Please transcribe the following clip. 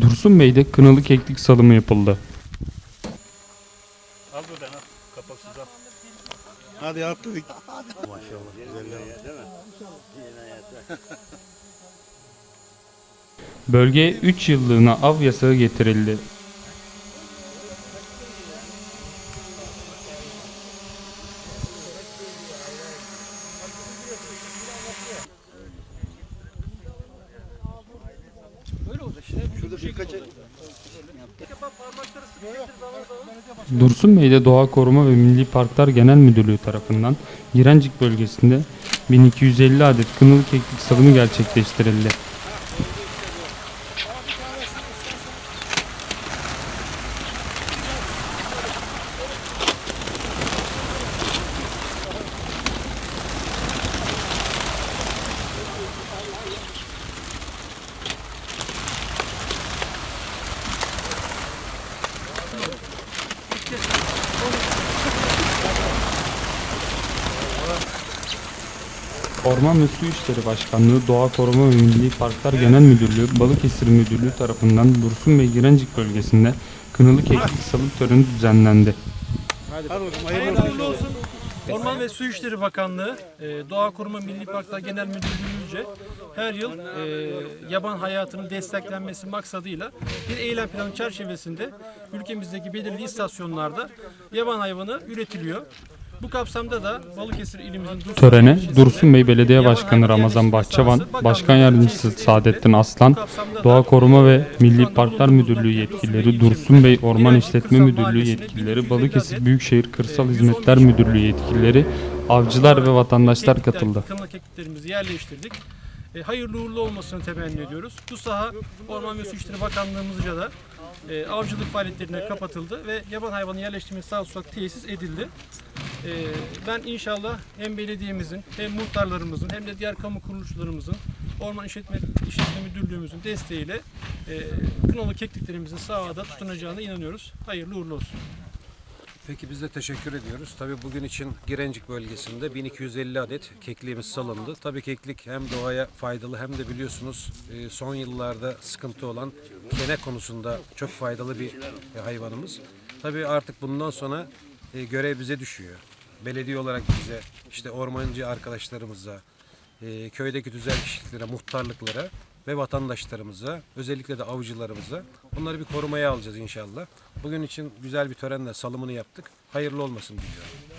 Dursun Bey'de kınalı keklik salımı yapıldı. Al buradan al. Kapaksız al. Hadi atladık. Bölgeye 3 yıllığına av yasağı getirildi. Dursun Bey'de Doğa Koruma ve Milli Parklar Genel Müdürlüğü tarafından Girencik bölgesinde 1250 adet kınalı keklik salımı gerçekleştirildi. Orman ve Su İşleri Başkanlığı, Doğa Koruma ve Milli Parklar Genel Müdürlüğü, Balıkesir Müdürlüğü tarafından Dursun Bey Girencik bölgesinde kınalı keklik salım töreni düzenlendi. Hayırlı olsun. Orman ve Su İşleri Bakanlığı, e, Doğa Koruma Milli Parklar Genel Müdürlüğü'nce her yıl e, yaban hayatının desteklenmesi maksadıyla bir eylem planı çerçevesinde ülkemizdeki belirli istasyonlarda yaban hayvanı üretiliyor. Bu kapsamda da Balıkesir ilimizin Dursun Törene Dursun Bey Belediye Başkanı Ramazan sahası Başkan Yardımcısı Saadettin Aslan, Doğa Koruma ve Milli Parklar Müdürlüğü yetkilileri, Bey Dursun Bey Orman İşletme Müdürlüğü yetkilileri, 1250 Balıkesir Büyükşehir Kırsal Hizmetler 115 Müdürlüğü yetkilileri, avcılar ve vatandaşlar katıldı. Kanalı kekliklerimizi yerleştirdik. E, hayırlı uğurlu olmasını temenni ediyoruz. Bu saha Orman ve Su İşleri Bakanlığımızca da e, avcılık faaliyetlerine kapatıldı ve yaban hayvanı yerleştirme sağ tesis edildi. E, ben inşallah hem belediyemizin hem muhtarlarımızın hem de diğer kamu kuruluşlarımızın Orman İşletme, İşletme Müdürlüğümüzün desteğiyle e, kınalı kekliklerimizin sahada tutunacağına inanıyoruz. Hayırlı uğurlu olsun. Peki biz de teşekkür ediyoruz. Tabii bugün için Girencik bölgesinde 1250 adet kekliğimiz salındı. Tabii keklik hem doğaya faydalı hem de biliyorsunuz e, son yıllarda sıkıntı olan kene konusunda çok faydalı bir e, hayvanımız. Tabii artık bundan sonra e, görev bize düşüyor. Belediye olarak bize, işte ormancı arkadaşlarımıza, e, köydeki tüzel kişiliklere, muhtarlıklara ve vatandaşlarımıza, özellikle de avcılarımıza onları bir korumaya alacağız inşallah. Bugün için güzel bir törenle salımını yaptık. Hayırlı olmasın diliyorum.